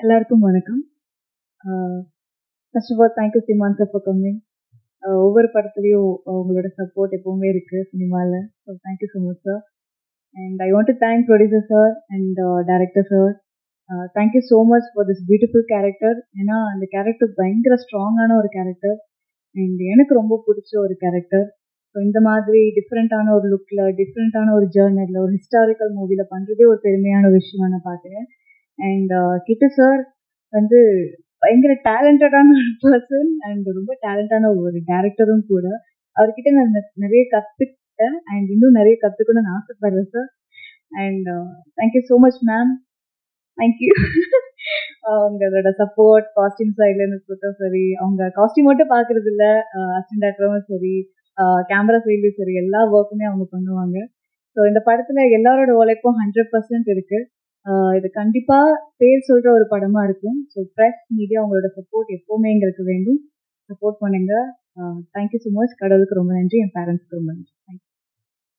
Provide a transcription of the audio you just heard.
எல்லாருக்கும் வணக்கம். First of all thank you Seeman sir for coming ஒவ்வொரு படத்துலையும் உங்களோட சப்போர்ட் எப்பவுமே இருக்கு சினிமாவில் so thank you so much sir and I want to thank producer sir and director sir thank you so much for this beautiful character ஏன்னா அந்த character பயங்கர ஸ்ட்ராங்கான ஒரு கேரக்டர் அண்ட் எனக்கு ரொம்ப பிடிச்ச ஒரு கேரக்டர் ஸோ இந்த மாதிரி டிஃப்ரெண்ட்டான ஒரு லுக்கில் டிஃப்ரெண்ட்டான ஒரு ஜேர்னலில் ஒரு ஹிஸ்டாரிக்கல் மூவியில் பண்ணுறதே ஒரு பெருமையான விஷயம் நான் பார்க்குறேன். அண்ட் கிட்டு சார் வந்து பயங்கர டேலண்டடான ஒரு பர்சன் அண்ட் ரொம்ப டேலண்டான ஒரு டேரக்டரும் கூட. அவர்கிட்ட நான் நிறைய கற்றுக்கிட்டேன் அண்ட் இன்னும் நிறைய கற்றுக்கணும்னு ஆசைப்படுறேன் sir and thank you so much ma'am thank you அவங்களோட சப்போர்ட் காஸ்டியூம் சைட்லேருந்து இருக்கட்டும் சரி அவங்க காஸ்டியூம் மட்டும் பார்க்கறது இல்ல uh, அசிஸ்டன்ட் டேரக்டரும் சரி uh, கேமரா சைட்லையும் சரி எல்லா ஒர்க்குமே அவங்க பண்ணுவாங்க. ஸோ இந்த படத்துல எல்லாரோட உழைப்பும் ஹண்ட்ரட் பர்சன்ட் இருக்கு. இது கண்டிப்பா பேர் சொல்ற ஒரு படமா இருக்கும். ஸோ ப்ரெஸ் மீடியா உங்களோட சப்போர்ட் எப்பவுமே எங்களுக்கு வேண்டும். சப்போர்ட் பண்ணுங்க. தேங்க்யூ ஸோ மச் கடவுளுக்கு ரொம்ப நன்றி. என் பேரண்ட்ஸ்க்கு ரொம்ப நன்றி. தேங்க்யூ